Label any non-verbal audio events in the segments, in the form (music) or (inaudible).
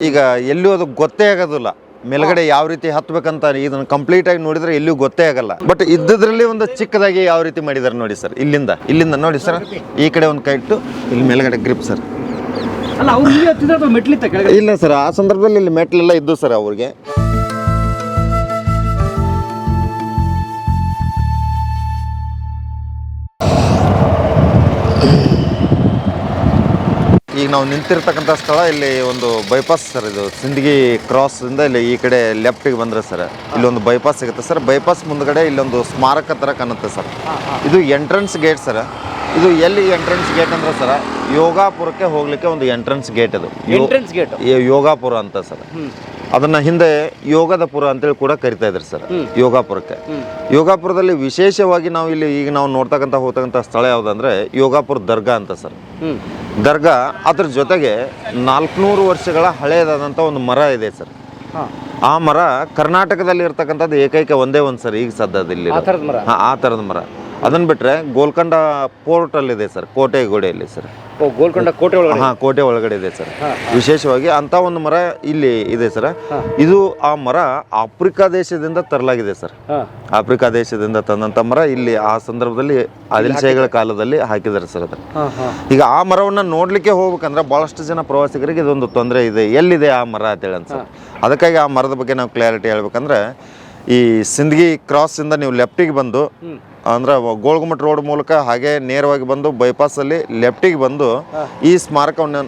ಈಗ ಎಲ್ಲೂ ಅದು ಗೊತ್ತೇ ಆಗೋದಿಲ್ಲ. ಮೇಲ್ಗಡೆ ಯಾವ ರೀತಿ ಹತ್ಬೇಕಂತ ಇದನ್ನ ಕಂಪ್ಲೀಟ್ ಆಗಿ ನೋಡಿದ್ರೆ ಎಲ್ಲೂ ಗೊತ್ತೇ ಆಗಲ್ಲ. ಬಟ್ ಇದ್ದದ್ರಲ್ಲಿ ಒಂದು ಚಿಕ್ಕದಾಗಿ ಯಾವ ರೀತಿ ಮಾಡಿದಾರೆ ನೋಡಿ ಸರ್ ಇಲ್ಲಿಂದ ಇಲ್ಲಿಂದ ನೋಡಿ ಸರ್ ಈ ಕಡೆ ಒಂದು ಕೈ ಇಟ್ಟು ಇಲ್ಲಿ ಮೇಲ್ಗಡೆ ಗ್ರಿಪ್ ಸರ್ ಇಲ್ಲ ಸರ್ ಆ ಸಂದರ್ಭದಲ್ಲಿ ಇಲ್ಲಿ ಮೆಟ್ಲೆಲ್ಲ ಇದ್ದು ಸರ್ ಅವ್ರಿಗೆ. ಈಗ ನಾವು ನಿಂತಿರ್ತಕ್ಕಂಥ ಸ್ಥಳ ಇಲ್ಲಿ ಒಂದು ಬೈಪಾಸ್ ಸರ್ ಇದು ಸಿಂದಗಿ ಕ್ರಾಸ್ ಇಂದ ಇಲ್ಲಿ ಈ ಕಡೆ ಲೆಫ್ಟಿಗೆ ಬಂದ್ರೆ ಸರ್. ಇಲ್ಲೊಂದು ಒಂದು ಬೈಪಾಸ್ ಸಿಗುತ್ತೆ ಸರ್. ಬೈಪಾಸ್ ಮುಂದ್ಗಡೆ ಇಲ್ಲೊಂದು ಸ್ಮಾರಕ ತರ ಕಾಣುತ್ತೆ ಸರ್. ಇದು ಎಂಟ್ರೆನ್ಸ್ ಗೇಟ್ ಸರ್. ಇದು ಎಲ್ಲಿ ಎಂಟ್ರೆನ್ಸ್ ಗೇಟ್ ಅಂದ್ರೆ ಸರ್ ಯೋಗಾಪುರಕ್ಕೆ ಹೋಗ್ಲಿಕ್ಕೆ ಒಂದು ಎಂಟ್ರೆನ್ಸ್ ಗೇಟ್ ಅದು. ಯೋ- ಎಂಟ್ರೆನ್ಸ್ ಗೇಟ್ ಯೋಗಾಪುರ ಅಂತ ಸರ್. ಅದನ್ನ ಹಿಂದೆ ಯೋಗದ ಪುರ ಅಂತೇಳಿ ಕೂಡ ಕರಿತಾ ಇದ್ರು ಸರ್. ಯೋಗಾಪುರಕ್ಕೆ. ಯೋಗಾಪುರದಲ್ಲಿ ವಿಶೇಷವಾಗಿ ನಾವು ಇಲ್ಲಿ ಈಗ ನಾವು ನೋಡ್ತಕ್ಕಂಥ ಹೋಗ್ತಕ್ಕಂಥ ಸ್ಥಳ ಯಾವುದಂದ್ರೆ ಯೋಗಾಪುರ ದರ್ಗಾ ಅಂತ ಸರ್. ದರ್ಗಾ ಅದ್ರ ಜೊತೆಗೆ ನಾಲ್ಕುನೂರು ವರ್ಷಗಳ ಹಳೆಯದಾದಂಥ ಒಂದು ಮರ ಇದೆ ಸರ್. ಆ ಮರ ಕರ್ನಾಟಕದಲ್ಲಿ ಇರ್ತಕ್ಕಂಥದ್ದು ಏಕೈಕ ಒಂದೇ ಒಂದು ಸರ್ ಈಗ ಸದ್ಯದಲ್ಲಿ ಆ ಥರದ ಮರ? ಆ ಥರದ ಮರ. ಅದನ್ನ ಬಿಟ್ರೆ ಗೋಲ್ಕೊಂಡ ಪೋರ್ಟಲ್ಲಿದೆ ಸರ್ ಕೋಟೆ ಗೋಡೆಯಲ್ಲಿ ಸರ್. ಗೋಲ್ಕೊಂಡ ಕೋಟೆ ಒಳಗಡೆ? ಹಾ ಕೋಟೆ ಒಳಗಡೆ ಇದೆ ಸರ್. ವಿಶೇಷವಾಗಿ ಅಂತ ಒಂದು ಮರ ಇಲ್ಲಿ ಇದೆ ಸರ್. ಇದು ಆ ಮರ ಆಫ್ರಿಕಾ ದೇಶದಿಂದ ತರಲಾಗಿದೆ ಸರ್. ಆಫ್ರಿಕಾ ದೇಶದಿಂದ ತಂದಂತ ಮರ ಇಲ್ಲಿ ಆ ಸಂದರ್ಭದಲ್ಲಿ ಆದಿಲ್ ಶಾಹಿಗಳ ಕಾಲದಲ್ಲಿ ಹಾಕಿದ್ದಾರೆ ಸರ್ ಅದನ್ನ. ಈಗ ಆ ಮರವನ್ನ ನೋಡ್ಲಿಕ್ಕೆ ಹೋಗ್ಬೇಕಂದ್ರೆ ಬಹಳಷ್ಟು ಜನ ಪ್ರವಾಸಿಗರಿಗೆ ಇದೊಂದು ತೊಂದರೆ ಇದೆ. ಎಲ್ಲಿದೆ ಆ ಮರ ಅಂತೇಳಿ ಸರ್. ಅದಕ್ಕಾಗಿ ಆ ಮರದ ಬಗ್ಗೆ ನಾವು ಕ್ಲಾರಿಟಿ ಹೇಳ್ಬೇಕಂದ್ರೆ ಈ ಸಿಂದಗಿ ಕ್ರಾಸ್ ಇಂದ ನೀವು ಲೆಫ್ಟಿಗೆ ಬಂದು ಅಂದ್ರೆ ಗೋಳ್ಗುಮಟ್ ರೋಡ್ ಮೂಲಕ ಹಾಗೆ ನೇರವಾಗಿ ಬಂದು ಬೈಪಾಸ್ ಅಲ್ಲಿ ಲೆಫ್ಟಿಗೆ ಬಂದು ಈ ಸ್ಮಾರಕವನ್ನು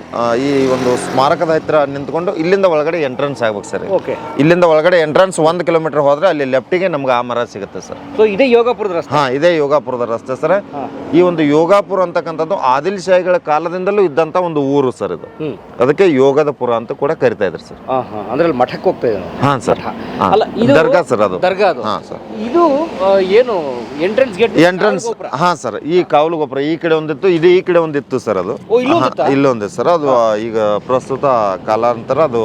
ಈ ಒಂದು ಸ್ಮಾರಕದ ಹತ್ತಿರ ನಿಂತ್ಕೊಂಡು ಇಲ್ಲಿಂದ ಒಳಗಡೆ ಎಂಟ್ರೆನ್ಸ್ ಆಗ್ಬೇಕು ಸರ್ ಓಕೆ ಇಲ್ಲಿಂದ ಒಳಗಡೆ ಎಂಟ್ರೆನ್ಸ್ ಒಂದು ಕಿಲೋಮೀಟರ್ ಹೋದ್ರೆ ಅಲ್ಲಿ ಲೆಫ್ಟಿಗೆ ನಮ್ಗೆ ಆ ಮರ ಸಿಗುತ್ತೆ ಸರ್. ಸೊ ಇದೇ ಯೋಗಾಪುರದ ರಸ್ತೆ? ಹಾ ಇದೇ ಯೋಗಾಪುರದ ರಸ್ತೆ ಸರ್. ಈ ಒಂದು ಯೋಗಾಪುರ ಅಂತಕ್ಕಂಥದ್ದು ಆದಿಲ್ ಶಾಹಿಗಳ ಕಾಲದಿಂದಲೂ ಇದ್ದಂತ ಒಂದು ಊರು ಸರ್ ಇದು. ಅದಕ್ಕೆ ಯೋಗದ ಪುರ ಅಂತ ಕೂಡ ಕರಿತಾ ಇದ್ರು ಸರ್. ಅಂದ್ರೆ ಮಠಕ್ಕೆ ಹೋಗ್ತಾ ಇದ್ದಾರೆ ಹಾ ಸರ್. ಅಲ್ಲ ಇದು ದರ್ಗಾ ಸರ್ ಅದು. ದರ್ಗಾ ಅದು. ಹಾ ಸರ್. ಇದು ಏನು ಎಂಟ್ರೆನ್ಸ್ ಎಂಟ್ರೆನ್ಸ್ ಹಾ ಸರ್ ಈ ಕಾವಲು ಗೊಬ್ಬರ ಈ ಕಡೆ ಒಂದಿತ್ತು ಇದು ಈ ಕಡೆ ಒಂದಿತ್ತು ಸರ್ ಅದು. ಇಲ್ಲೊಂದಿತ್ತು? ಸರ್ ಅದು ಈಗ ಪ್ರಸ್ತುತ ಕಾಲಾಂತರ ಅದು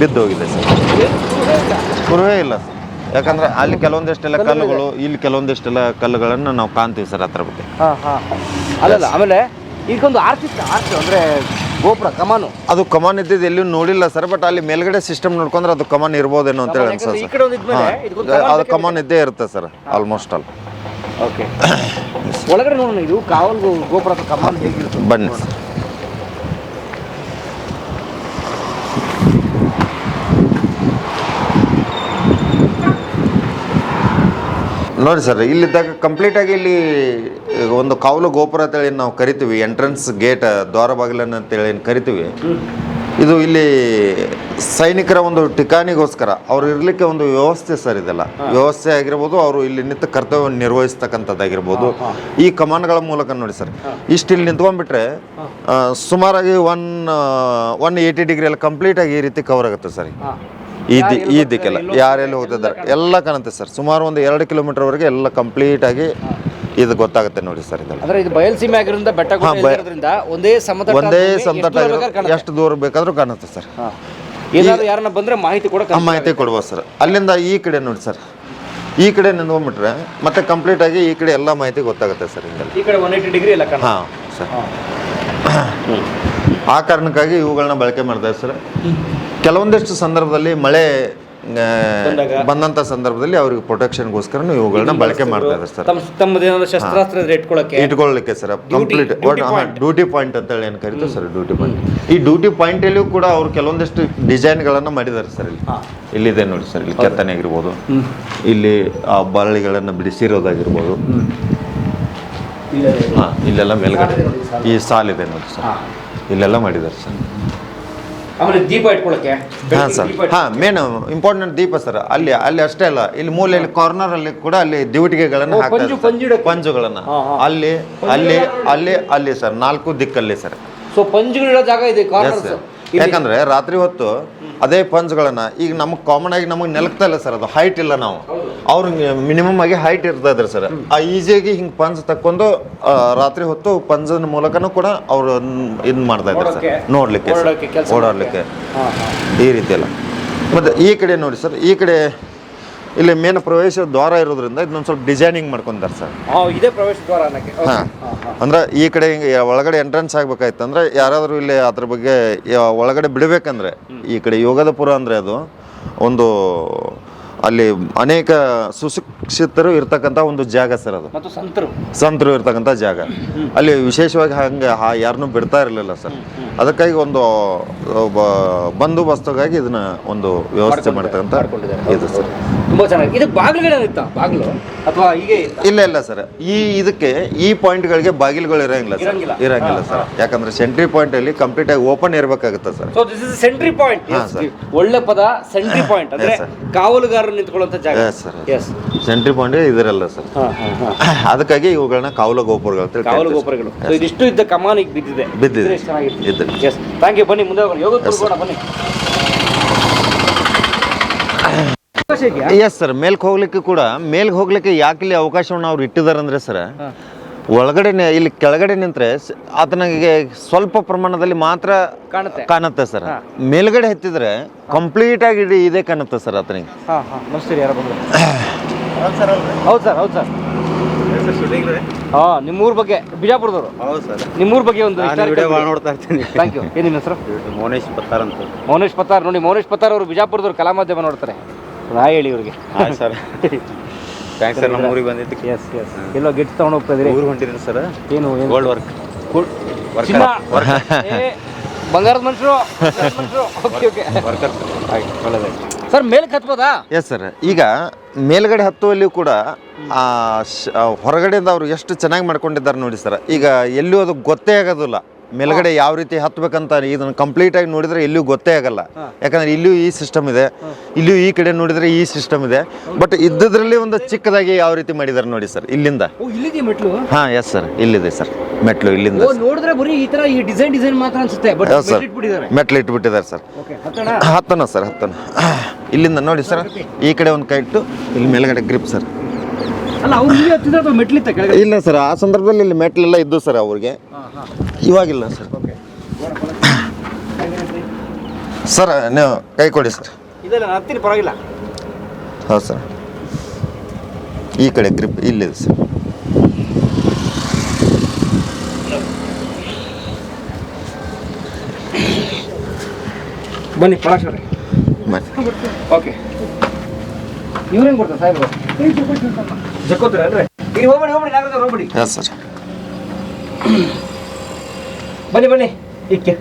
ಬಿದ್ದು ಹೋಗಿದೆ ಸರ್. ಕುರುವೇ ಇಲ್ಲ. ಸರ್. ಯಾಕಂದ್ರೆ ಅಲ್ಲಿ ಕೆಲವೊಂದಿಷ್ಟೆಲ್ಲ ಕಲ್ಲುಗಳು ಇಲ್ಲಿ ಕೆಲವೊಂದಿಷ್ಟೆಲ್ಲ ಕಲ್ಲುಗಳನ್ನು ನಾವು ಕಾಣ್ತೀವಿ ಸರ್ ಹತ್ರ ಬಗ್ಗೆ ಅಲ್ಲಲ್ಲ ಆಮೇಲೆ ಇದಕ್ಕೊಂದು ಆರ್ಚ್ ಅಂದ್ರೆ ಗೋಪುರ ಕಮಾನು. ಅದು ಕಮಾನ್ ಇದ್ದಿದ್ದು ಎಲ್ಲೂ ನೋಡಿಲ್ಲ ಸರ್ ಬಟ್ ಅಲ್ಲಿ ಮೇಲ್ಗಡೆ ಸಿಸ್ಟಮ್ ನೋಡ್ಕೊಂಡ್ರೆ ಅದು ಕಮಾನ್ ಇರ್ಬೋದೇನೋ ಅಂತ ಹೇಳಿ ಅನ್ಸುತ್ತೆ ಅದು ಕಮಾನ್ ಇದ್ದೇ ಇರುತ್ತೆ ಸರ್ ಆಲ್ಮೋಸ್ಟ್ ಆಲ್ ಓಕೆ. ಒಳಗಡೆ ನೋಡೋಣ ಇದು ಕಾವಲು ಗೋಪುರ ಕಮಾನ್ ಹೇಗಿರುತ್ತೆ. ಬನ್ನಿ. ನೋಡಿ ಸರ್ ಇಲ್ಲಿದ್ದಾಗ ಕಂಪ್ಲೀಟ್ ಆಗಿ ಇಲ್ಲಿ ಒಂದು ಕಾವಲು ಗೋಪುರ ಅಂತೇಳಿ ನಾವು ಕರಿತೀವಿ. ಎಂಟ್ರೆನ್ಸ್ ಗೇಟ್ ದ್ವಾರ ಬಾಗಿಲನ್ನು ಅಂತೇಳಿ ಕರಿತೀವಿ. ಇದು ಇಲ್ಲಿ ಸೈನಿಕರ ಒಂದು ಠಿಕಾಣಿಗೋಸ್ಕರ ಅವ್ರು ಇರಲಿಕ್ಕೆ ಒಂದು ವ್ಯವಸ್ಥೆ ಸರ್ ಇದೆಲ್ಲ. ವ್ಯವಸ್ಥೆ ಆಗಿರ್ಬೋದು ಅವರು ಇಲ್ಲಿ ನಿಂತ ಕರ್ತವ್ಯ ನಿರ್ವಹಿಸ್ತಕ್ಕಂಥದ್ದಾಗಿರ್ಬೋದು. ಈ ಕಮಾಂಡ್ಗಳ ಮೂಲಕ ನೋಡಿ ಸರ್. ಇಷ್ಟು ಇಲ್ಲಿ ನಿಂತ್ಕೊಂಡ್ಬಿಟ್ರೆ ಸುಮಾರಾಗಿ ಒನ್ ಒನ್ ಏಯ್ಟಿ ಡಿಗ್ರಿ ಎಲ್ಲ ಕಂಪ್ಲೀಟ್ ಆಗಿ ಈ ರೀತಿ ಕವರ್ ಆಗುತ್ತೆ ಸರ್. ಈ ದಿ ಈ ದಿಕ್ಕೆಲ್ಲ ಯಾರೆಲ್ಲಿ ಹೋಗ್ತಿದ್ದಾರೆ ಎಲ್ಲ ಕಾಣುತ್ತೆ ಸರ್. ಸುಮಾರು ಒಂದು ಎರಡು ಕಿಲೋಮೀಟರ್ವರೆಗೆ ಎಲ್ಲ ಕಂಪ್ಲೀಟ್ ಆಗಿ ಇದು ಗೊತ್ತಾಗುತ್ತೆ ನೋಡಿ ಸರ್ ಇದೆಲ್ಲ. ಅಂದ್ರೆ ಇದು ಬಯಲ್ಸೀಮೆ ಆಗಿರೋದ್ರಿಂದ ಬೆಟ್ಟ ಗುಡ್ಡ ಹಾ, ಬಯ- ಇರೋದ್ರಿಂದ ಒಂದೇ ಸಮತಟ್ಟ ಒಂದೇ ಭೂಮಿ ಎಷ್ಟು ದೂರ ಬೇಕಾದ್ರೂ ಕಾಣುತ್ತೆ. ಎಷ್ಟು ದೂರ ಬೇಕಾದ್ರೂ ಕಾಣುತ್ತೆ ಸರ್. ಹಾ. ಏನಾದ್ರು ಯಾರನ್ನ ಬಂದ್ರೆ ಮಾಹಿತಿ ಕೂಡ ಆ ಮಾಹಿತಿ ಕೊಡ್ಬೋದು ಸರ್. ಅಲ್ಲಿಂದ ಈ ಕಡೆ ನೋಡಿ ಸರ್. ಈ ಕಡೆ ನಿಂತ್ಕೊಂಡ್ಬಿಟ್ರೆ ಮತ್ತೆ ಕಂಪ್ಲೀಟ್ ಆಗಿ ಈ ಕಡೆ ಎಲ್ಲ ಮಾಹಿತಿ ಗೊತ್ತಾಗುತ್ತೆ ಸರ್ ಈ ಕಡೆ ಒನ್ ಏಯ್ಟಿ ಡಿಗ್ರಿ ಎಲ್ಲ ಕಾಣ ಹಾಂ ಸರ್. ಆ ಕಾರಣಕ್ಕಾಗಿ ಇವುಗಳನ್ನ ಬಳಕೆ ಮಾಡ್ತಾರೆ ಸರ್. ಕೆಲವೊಂದಿಷ್ಟು ಸಂದರ್ಭದಲ್ಲಿ ಮಳೆ ಬಂದಂಥ ಸಂದರ್ಭದಲ್ಲಿ ಅವ್ರಿಗೆ ಪ್ರೊಟೆಕ್ಷನ್ಗೋಸ್ಕರ ಇವುಗಳನ್ನ ಬಳಕೆ ಮಾಡ್ತಾ ಇದ್ದಾರೆ ಸರ್. ತಮ್ಮ ತಮ್ಮದೇನಾದ್ರು ಶಸ್ತ್ರಾಸ್ತ್ರ ಇಟ್ಕೊಳ್ಳಿಕ್ಕೆ ಸರ್ ಕಂಪ್ಲೀಟ್. ಡ್ಯೂಟಿ ಪಾಯಿಂಟ್ ಅಂತ ಹೇಳಿ ಏನು ಕರೀತಾರೆ ಸರ್ ಡ್ಯೂಟಿ ಪಾಯಿಂಟ್ ಈ ಡ್ಯೂಟಿ ಪಾಯಿಂಟ್ ಅಲ್ಲಿ ಕೂಡ ಅವ್ರು ಕೆಲವೊಂದಿಷ್ಟು ಡಿಸೈನ್ಗಳನ್ನು ಮಾಡಿದ್ದಾರೆ ಸರ್ ಇಲ್ಲಿ. ಇಲ್ಲಿದೆ ನೋಡಿ ಸರ್ ಇಲ್ಲಿ ಕೆತ್ತನೆ ಆಗಿರ್ಬೋದು. ಇಲ್ಲಿ ಆ ಬಳ್ಳಿಗಳನ್ನ ಬಿಡಿಸಿರೋದಾಗಿರ್ಬೋದು. ಹಾಂ ಇಲ್ಲೆಲ್ಲ ಮೇಲ್ಗಡೆ ಈ ಸಾಲಿದೆ ನೋಡಿ ಸರ್. ಇಲ್ಲೆಲ್ಲ ಮಾಡಿದ್ದಾರೆ ಸರ್. ಆಮೇಲೆ ದೀಪ ಇಟ್ಕೊಳಕ್ಕೆ? ಹಾಂ ಸರ್. ಹಾಂ ಮೇನ್ ಇಂಪಾರ್ಟೆಂಟ್ ದೀಪ ಸರ್. ಅಲ್ಲಿ ಅಲ್ಲಿ ಅಷ್ಟೇ ಅಲ್ಲ. ಇಲ್ಲಿ ಮೂಲೆಯಲ್ಲಿ ಕಾರ್ನರ್ ಅಲ್ಲಿ ಕೂಡ ಅಲ್ಲಿ ದಿವಟಿಗೆಗಳನ್ನು ಓ, ಹಾಕ್ತಾರೆ ಸರ್. ಪಂಜುಗಳನ್ನ. ಹಾ, ಹಾ. ಅಲ್ಲಿ ಅಲ್ಲಿ ಅಲ್ಲಿ ಅಲ್ಲಿ ಸರ್. ನಾಲ್ಕು ದಿಕ್ಕಲ್ಲಿ ಸರ್. ಸೊ ಪಂಜುಗಳಿರೋ ಜಾಗ ಇದೆ Yes, ಕಾರ್ನರ್ಸ್ sir. ಯಾಕಂದ್ರೆ ರಾತ್ರಿ ಹೊತ್ತು ಅದೇ ಪಂಚ್ಗಳನ್ನ ಈಗ ನಮಗೆ ಕಾಮನ್ ಆಗಿ ನಮಗೆ ನೆಲಕ್ತಾ ಇಲ್ಲ ಸರ್ ಅದು ಹೈಟ್ ಇಲ್ಲ ನಾವು. ಅವ್ರ ಮಿನಿಮಮ್ ಆಗಿ ಹೈಟ್ ಇರ್ತಾ ಇದ್ರು ಸರ್. ಆ ಈಸಿಯಾಗಿ ಹಿಂಗೆ ಪಂಚ್ ತಕ್ಕೊಂಡು ರಾತ್ರಿ ಹೊತ್ತು ಪಂಚದ ಮೂಲಕನೂ ಕೂಡ ಅವರು ಇದು ಮಾಡ್ತಾ ಇದ್ದಾರೆ ಸರ್. ನೋಡ್ಲಿಕ್ಕೆ. ಓಡಾಡ್ಲಿಕ್ಕೆ. ಈ ರೀತಿ ಎಲ್ಲ ಮತ್ತೆ ಈ ಕಡೆ ನೋಡಿ ಸರ್ ಈ ಕಡೆ ಇಲ್ಲಿ ಮೇನ್ ಪ್ರವೇಶ ದ್ವಾರ ಇರೋದ್ರಿಂದ ಇದನ್ನೊಂದು ಸ್ವಲ್ಪ ಡಿಸೈನಿಂಗ್ ಮಾಡ್ಕೊಂತಾರೆ ಸರ್. ಇದೇ ಪ್ರವೇಶ ದ್ವಾರ ಅನ್ನಕ್ಕೆ. ಹಾಂ. ಅಂದ್ರೆ ಈ ಕಡೆ ಹಿಂಗೆ ಒಳಗಡೆ ಎಂಟ್ರೆನ್ಸ್ ಆಗ್ಬೇಕಾಯ್ತು ಅಂದ್ರೆ ಯಾರಾದರೂ ಇಲ್ಲಿ ಅದ್ರ ಬಗ್ಗೆ ಒಳಗಡೆ ಬಿಡಬೇಕಂದ್ರೆ ಈ ಕಡೆ ಯೋಗದಪುರ ಅಂದರೆ ಅದು ಒಂದು ಅಲ್ಲಿ ಅನೇಕ ಸುಶಿಕ್ಷಿತರು ಇರ್ತಕ್ಕಂಥ ಒಂದು ಜಾಗ ಸರ್ ಅದು. ಮತ್ತು ಸಂತರು. ಸಂತರು ಇರ್ತಕ್ಕಂಥ ಜಾಗ. ಅಲ್ಲಿ ವಿಶೇಷವಾಗಿ ಹಂಗೆ ಯಾರನ್ನೂ ಬಿಡ್ತಾ ಇರಲಿಲ್ಲ ಸರ್. ಅದಕ್ಕಾಗಿ ಒಂದು ಬಂದೋಬಸ್ತಿಗಾಗಿ ಇದನ್ನ ಒಂದು ವ್ಯವಸ್ಥೆ ಮಾಡ್ತಕ್ಕಂಥ. ಇದು ಸರ್. ತುಂಬಾ ಚೆನ್ನಾಗಿ. ಇದು ಬಾಗಿಲುಗಳೇ ಇತ್ತ? ಬಾಗಿಲು? ಅಥವಾ ಹೀಗೆ ಇಲ್ಲ ಇಲ್ಲ ಸರ್. ಈ ಇದಕ್ಕೆ ಈ ಪಾಯಿಂಟ್ಗಳಿಗೆ ಬಾಗಿಲುಗಳು ಇರಂಗಿಲ್ಲ ಸರ್. ಇರಂಗಿಲ್ಲ. ಇರಂಗಿಲ್ಲ ಸರ್. ಯಾಕಂದ್ರೆ ಸೆಂಟ್ರಿ ಪಾಯಿಂಟ್ ಅಲ್ಲಿ ಕಂಪ್ಲೀಟ್ ಆಗಿ ಓಪನ್ ಇರಬೇಕಾಗುತ್ತೆ sir. So this is sentry point ಹಾ, sir. ಒಳ್ಳೆ ಪದ ಸೆಂಟ್ರಿ ಪಾಯಿಂಟ್ (coughs) ಅಂದ್ರೆ Yes, sir. ಕಾವಲುಗಾರರು ನಿಂತ್ಕೊಳ್ಳುವಂತ ಜಾಗ. Yes, sir. Yes sentry point ಇದಿರಲ್ಲ sir (coughs) ಅದಕ್ಕಾಗಿ ಇವುಗಳನ್ನ ಕಾವಲ ಗೋಪುರಗಳು ಅಂತ ಕಾವಲು ಗೋಪುರಗಳು ಸೊ ಇದಿಷ್ಟು ಇದ್ದ ಕಮಾನಿಗೆ ಬಿದ್ದಿದೆ. ಬಿದ್ದಿದೆ. ಇದ್ರೆ ಎಷ್ಟು ಚೆನ್ನಾಗಿತ್ತು. ಎಸ್ ಥ್ಯಾಂಕ್ ಯು ಬನ್ನಿ ಮುಂದೆ ಹೋಗೋಣ. ಯೋಗ ಬನ್ನಿ. ಅವಕಾಶ ಇದೆಯಾ? ಎಸ್ ಸರ್ ಮೇಲ್ಕ್ ಹೋಗ್ಲಿಕ್ಕೆ ಕೂಡ ಮೇಲ್ಗೆ ಹೋಗ್ಲಿಕ್ಕೆ ಯಾಕೆ ಇಲ್ಲಿ ಅವಕಾಶವನ್ನು ಅವ್ರು ಇಟ್ಟಿದ್ದಾರೆ ಅಂದ್ರೆ ಸರ್. ಒಳಗಡೆ ನೆ- ಇಲ್ಲಿ ಕೆಳಗಡೆ ನಿಂತ್ರೆ ಸ- ಆತನಿಗೆ ಸ್ವಲ್ಪ ಪ್ರಮಾಣದಲ್ಲಿ ಮಾತ್ರ ಕಾಣುತ್ತೆ. ಕಾಣುತ್ತೆ ಸರ್. ಮೇಲ್ಗಡೆ ಹತ್ತಿದ್ರೆ ಕಂಪ್ಲೀಟ್ ಆಗಿ ಇಡೀ ಇದೇ ಕಾಣುತ್ತೆ ಸರ್ ಆತನಿಗೆ. ಹಾ ಹಾ. ನಮಸ್ತೆ ಯಾರು ಬಂದ್ರು. ಹೌದು ಸರ್ ಹೌದು ಸರ್ ಹಾ ನಿಮ್ಮೂರ ಬಗ್ಗೆ ಬಿಜಾಪುರದವರು. ಹೌದು ಸರ್ ನಿಮ್ಮೂರ ಬಗ್ಗೆ ಒಂದು ನೋಡ್ತಾ ಇರ್ತೀನಿ. ಥ್ಯಾಂಕ್ ಯು ಏನಿಲ್ಲ ಹೆಸರು ಮೋನೇಶ್ ಪತ್ತಾರ್ ಅಂತ. ಮೌನೇಶ್ ಪತ್ತಾರ್ ನೋಡಿ ಮೌನೇಶ್ ಪತ್ತಾರ್ ಅವರು ಬಿಜಾಪುರದವ್ರು ಕಲಾ ಮಾಧ್ಯಮ ನೋಡ್ತಾರೆ. ಹಾಯ್ ಹೇಳಿ ಇವ್ರಿಗೆ ಹಾಂ ಸರ್. ಥ್ಯಾಂಕ್ಸ್ ಸರ್ ನಮ್ಮ ಊರಿಗೆ ಬಂದಿದ್ದಕ್ಕೆ ಎಸ್ ಎಸ್ ಎಲ್ಲೋ ಗಿಟ್ಸ್ ತೊಗೊಂಡು ಹೋಗ್ತಾ ಇದ್ರಿ ಊರಿಗೆ ಹೊಂಟಿದ್ದೀನಿ ಸರ್? ಏನು ಗೋಲ್ಡ್ ವರ್ಕ್ ಚಿನ್ನ ಏ, ಬಂಗಾರದ ಮನುಷ್ಯರು ಮನುಷ್ಯರು ಓಕೆ ಓಕೆ ವರ್ಕರ್ ಒಳ್ಳೆದಾಯ್ತು. ಸರ್ ಮೇಲಕ್ಕೆ ಹತ್ಬೋದಾ ಎಸ್ ಸರ್ ಈಗ ಮೇಲ್ಗಡೆ ಹತ್ತುವಲ್ಲಿಯೂ ಕೂಡ ಆ ಹೊರಗಡೆಯಿಂದ ಅವರು ಎಷ್ಟು ಚೆನ್ನಾಗಿ ಮಾಡ್ಕೊಂಡಿದ್ದಾರೆ ನೋಡಿ ಸರ್ ಈಗ ಎಲ್ಲೂ ಅದು ಗೊತ್ತೇ ಆಗೋದಿಲ್ಲ. ಮೇಲ್ಗಡೆ ಯಾವ ರೀತಿ ಹತ್ಬೇಕಂತ ಇದನ್ನು ಕಂಪ್ಲೀಟಾಗಿ ನೋಡಿದ್ರೆ ಇಲ್ಲೂ ಗೊತ್ತೇ ಆಗಲ್ಲ. ಯಾಕಂದ್ರೆ ಇಲ್ಲೂ ಈ ಸಿಸ್ಟಮ್ ಇದೆ ಇಲ್ಲೂ ಈ ಕಡೆ ನೋಡಿದ್ರೆ ಈ ಸಿಸ್ಟಮ್ ಇದೆ. ಬಟ್ ಇದ್ದದ್ರಲ್ಲಿ ಒಂದು ಚಿಕ್ಕದಾಗಿ ಯಾವ ರೀತಿ ಮಾಡಿದ್ದಾರೆ ನೋಡಿ ಸರ್ ಇಲ್ಲಿಂದ. ಹಾಂ ಎಸ್ ಸರ್ ಇಲ್ಲಿದೆ ಸರ್ ಮೆಟ್ಲು ಇಲ್ಲಿಂದ. ನೋಡಿದ್ರೆ ಬರೀ ಈ ತರ ಈ ಡಿಸೈನ್ ಡಿಸೈನ್ ಮಾತ್ರ ಅನ್ಸುತ್ತೆ ಬಟ್ ಸರ್ ಮೆಟ್ಲು ಇಟ್ಬಿಟ್ಟಿದ್ದಾರೆ. ಸರ್ ಹತ್ತನ ಸರ್ ಹತ್ತನ ಇಲ್ಲಿಂದ ನೋಡಿ ಸರ್ ಈ ಕಡೆ ಒಂದು ಕೈ ಇಟ್ಟು ಇಲ್ಲಿ ಮೇಲ್ಗಡೆ ಗ್ರಿಪ್ ಸರ್ ಇಲ್ಲ ಸರ್ ಆ ಸಂದರ್ಭದಲ್ಲಿ ಇಲ್ಲಿ ಮೆಟ್ಲೆಲ್ಲ ಇದ್ದು ಸರ್ ಅವ್ರಿಗೆ. ಇವಾಗಿಲ್ಲ ಸರ್. ಸರ್ ನೀವು ಕೈ ಕೊಡಿ ಸರ್. ಇದೆಲ್ಲ ನಾನು ಹತ್ತೀನಿ ಪರವಾಗಿಲ್ಲ. ಹೌದು ಸರ್. ಈ ಕಡೆ ಗ್ರಿಪ್ ಇಲ್ಲಿದೆ ಸರ್. ಬನ್ನಿ ಪರಾಶರೇ ಬನ್ನಿ. ಓಕೆ. ಇವ್ರೇನ್ ಕೊಡ್ತಾರೆ ಸಾಹೇಬ್ರು? ಜಕ್ಕೋತಾರೆ ಅಲ್ವೇ ಈಗ ಹೋಗ್ಬೇಡಿ ಹೋಗ್ಬೇಡಿ ನಾಗರಾಜ್ ಹೋಗ್ಬೇಡಿ. Yes sir. ಬನ್ನಿ ಬನ್ನಿ. ಇಕ್ಕೆ